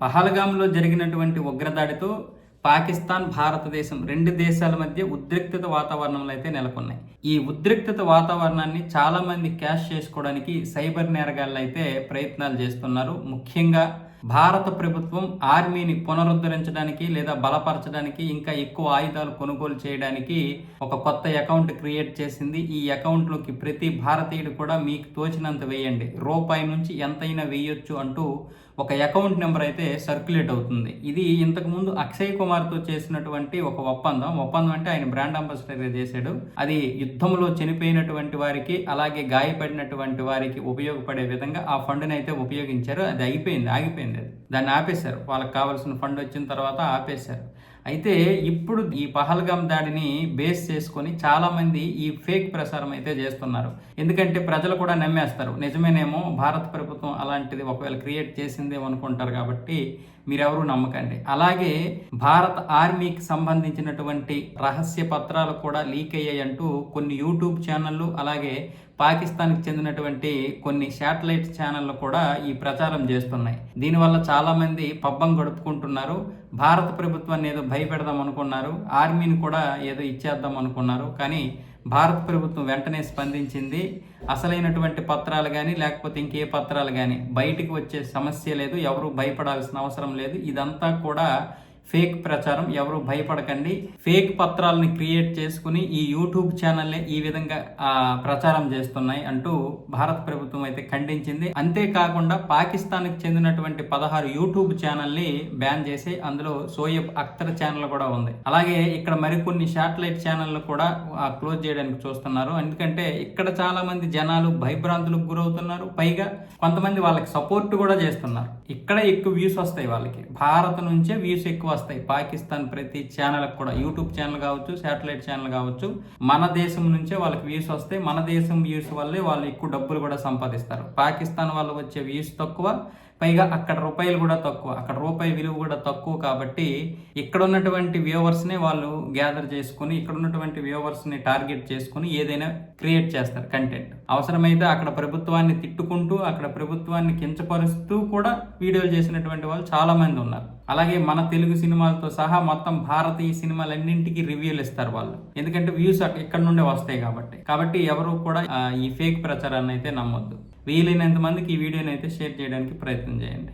పహల్గాంలో జరిగినటువంటి ఉగ్రదాడితో పాకిస్తాన్ భారతదేశం రెండు దేశాల మధ్య ఉద్రిక్తత వాతావరణంలో అయితే నెలకొన్నాయి. ఈ ఉద్రిక్తత వాతావరణాన్ని చాలామంది క్యాష్ చేసుకోవడానికి సైబర్ నేరగాళ్ళు అయితే ప్రయత్నాలు చేస్తున్నారు. ముఖ్యంగా భారత ప్రభుత్వం ఆర్మీని పునరుద్ధరించడానికి లేదా బలపరచడానికి ఇంకా ఎక్కువ ఆయుధాలు కొనుగోలు చేయడానికి ఒక కొత్త అకౌంట్ క్రియేట్ చేసింది. ఈ అకౌంట్లోకి ప్రతి భారతీయుడు కూడా మీకు తోచినంత వేయండి. రూపాయి నుంచి ఎంతైనా వేయొచ్చు అంటూ ఒక అకౌంట్ నెంబర్ అయితే సర్క్యులేట్ అవుతుంది. ఇది ఇంతకుముందు అక్షయ్ కుమార్తో చేసినటువంటి ఒక ఒప్పందం. ఒప్పందం అంటే ఆయన బ్రాండ్ అంబాసిడర్గా చేశాడు. అది యుద్ధంలో చనిపోయినటువంటి వారికి అలాగే గాయపడినటువంటి వారికి ఉపయోగపడే విధంగా ఆ ఫండ్ని అయితే ఉపయోగించారు. అది అయిపోయింది ఆగిపోయింది. అది దాన్ని ఆపేశారు. వాళ్ళకి కావాల్సిన ఫండ్ వచ్చిన తర్వాత ఆపేశారు. అయితే ఇప్పుడు ఈ పహల్గామ్ దాడిని బేస్ చేసుకొని చాలామంది ఈ ఫేక్ ప్రసారం అయితే చేస్తున్నారు. ఎందుకంటే ప్రజలు కూడా నమ్మేస్తారు. నిజమేనేమో భారత ప్రభుత్వం అలాంటిది ఒకవేళ క్రియేట్ చేసిందేమో అనుకుంటారు కాబట్టి మీరెవరూ నమ్మకండి. అలాగే భారత ఆర్మీకి సంబంధించినటువంటి రహస్య పత్రాలు కూడా లీక్ అయ్యాయి అంటూ కొన్ని యూట్యూబ్ ఛానళ్ళు అలాగే పాకిస్తాన్కి చెందినటువంటి కొన్ని శాటిలైట్ ఛానళ్ళు కూడా ఈ ప్రచారం చేస్తున్నాయి. దీనివల్ల చాలామంది పబ్బం గడుపుకుంటున్నారు. భారత ప్రభుత్వాన్ని ఏదో భయపెడదాం అనుకున్నారు ఆర్మీని కూడా ఏదో ఇచ్చేద్దాం అనుకున్నారు కానీ భారత ప్రభుత్వం వెంటనే స్పందించింది. అసలైనటువంటి పత్రాలు కానీ లేకపోతే ఇంకే పత్రాలు కానీ బయటికి వచ్చే సమస్య లేదు ఎవరు భయపడాల్సిన అవసరం లేదు. ఇదంతా కూడా ఫేక్ ప్రచారం ఎవరు భయపడకండి. ఫేక్ పత్రాలని క్రియేట్ చేసుకుని ఈ యూట్యూబ్ ఛానల్లే ఈ విధంగా ప్రచారం చేస్తున్నాయి అంటూ భారత ప్రభుత్వం అయితే ఖండించింది. అంతేకాకుండా పాకిస్తాన్కి చెందినటువంటి పదహారు యూట్యూబ్ ఛానల్ని బ్యాన్ చేసి అందులో సోయబ్ అఖ్తర్ ఛానల్ కూడా ఉంది. అలాగే ఇక్కడ మరికొన్ని శాటిలైట్ ఛానళ్ళు కూడా క్లోజ్ చేయడానికి చూస్తున్నారు. ఎందుకంటే ఇక్కడ చాలా మంది జనాలు భయభ్రాంతులకు గురవుతున్నారు. పైగా కొంతమంది వాళ్ళకి సపోర్ట్ కూడా చేస్తున్నారు. ఇక్కడ ఎక్కువ వ్యూస్ వస్తాయి వాళ్ళకి. భారత్ నుంచే వ్యూస్ ఎక్కువ వస్తాయి. పాకిస్తాన్ ప్రతి ఛానల్కి కూడా యూట్యూబ్ ఛానల్ కావచ్చు శాటిలైట్ ఛానల్ కావచ్చు మన దేశం నుంచే వాళ్ళకి వ్యూస్ వస్తాయి. మన దేశం వ్యూస్ వల్లే వాళ్ళు ఎక్కువ డబ్బులు కూడా సంపాదిస్తారు. పాకిస్తాన్ వాళ్ళు వచ్చే వ్యూస్ తక్కువ పైగా అక్కడ రూపాయలు కూడా తక్కువ. అక్కడ రూపాయి విలువ కూడా తక్కువ కాబట్టి ఇక్కడ ఉన్నటువంటి వ్యూవర్స్ని వాళ్ళు గ్యాదర్ చేసుకుని ఇక్కడ ఉన్నటువంటి వ్యూవర్స్ని టార్గెట్ చేసుకుని ఏదైనా క్రియేట్ చేస్తారు కంటెంట్ అవసరమైతే అక్కడ ప్రభుత్వాన్ని తిట్టుకుంటూ అక్కడ ప్రభుత్వాన్ని కించపరుస్తూ కూడా వీడియోలు చేసినటువంటి వాళ్ళు చాలామంది ఉన్నారు. అలాగే మన తెలుగు సినిమాలతో సహా మొత్తం భారతీయ సినిమాలన్నింటికి రివ్యూలు ఇస్తారు వాళ్ళు. ఎందుకంటే వ్యూస్ ఇక్కడ నుండే వస్తాయి కాబట్టి. కాబట్టి ఎవరు కూడా ఈ ఫేక్ ప్రచారాన్ని అయితే నమ్మొద్దు. వీలైనంత మందికి ఈ వీడియోని అయితే షేర్ చేయడానికి ప్రయత్నం చేయండి.